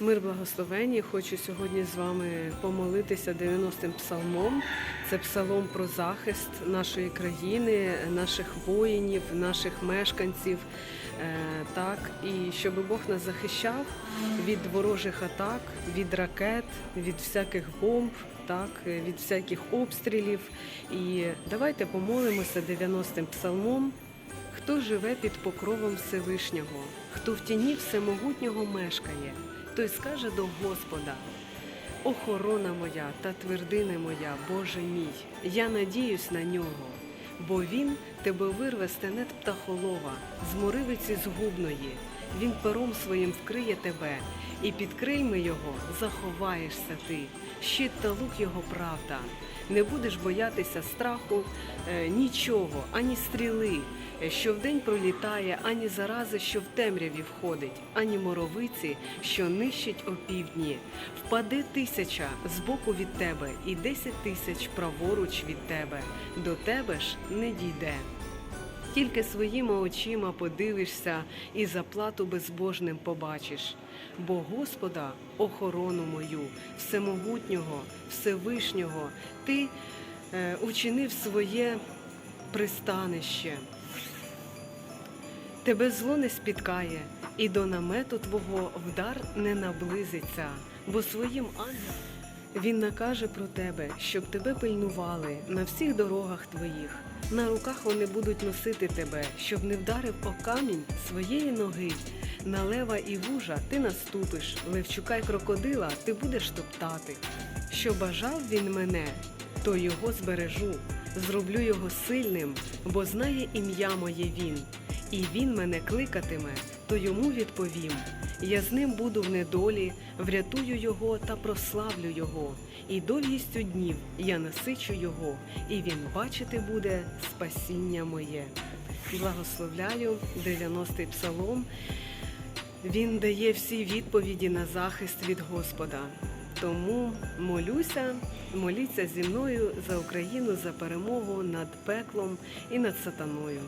Мир благословенні. Хочу сьогодні з вами помолитися 90-м псалмом. Це псалом про захист нашої країни, наших воїнів, наших мешканців. Е, Так, і щоб Бог нас захищав від ворожих атак, від ракет, від всяких бомб, так, від всяких обстрілів. І давайте помолимося 90-м псалмом. Хто живе під покровом Всевишнього, хто в тіні всемогутнього мешкає, той скаже до Господа: Охорона моя та твердине моя, Боже мій, я надіюсь на нього, бо він тебе вирве з птахолова, з моривиці згубної. Він пером своїм вкриє тебе, і під крильми його заховаєшся ти. Щит та лук його правда. Не будеш боятися страху е, нічого, ані стріли, що вдень пролітає, ані зарази, що в темряві входить, ані моровиці, що нищить опівдні. Впаде тисяча збоку від тебе, і десять тисяч праворуч від тебе. До тебе ж не дійде. Тільки своїми очима подивишся і заплату безбожним побачиш. Бо Господа, охорону мою, всемогутнього, Всевишнього, ти е, учинив своє пристанище. Тебе зло не спіткає, і до намету твого вдар не наблизиться, бо своїм ангелом він накаже про тебе, щоб тебе пильнували на всіх дорогах твоїх. На руках вони будуть носити тебе, щоб не вдарив о камінь своєї ноги. На лева і вужа ти наступиш, левчука й крокодила ти будеш топтати. Що бажав він мене, то його збережу, зроблю його сильним, бо знає ім'я моє він. І він мене кликатиме, то йому відповім. Я з ним буду в недолі, врятую його та прославлю його, і довгістю днів я насичу його, і він бачити буде спасіння моє. Благословляю 90-й псалом. Він дає всі відповіді на захист від Господа. Тому молюся, моліться зі мною за Україну, за перемогу над пеклом і над сатаною.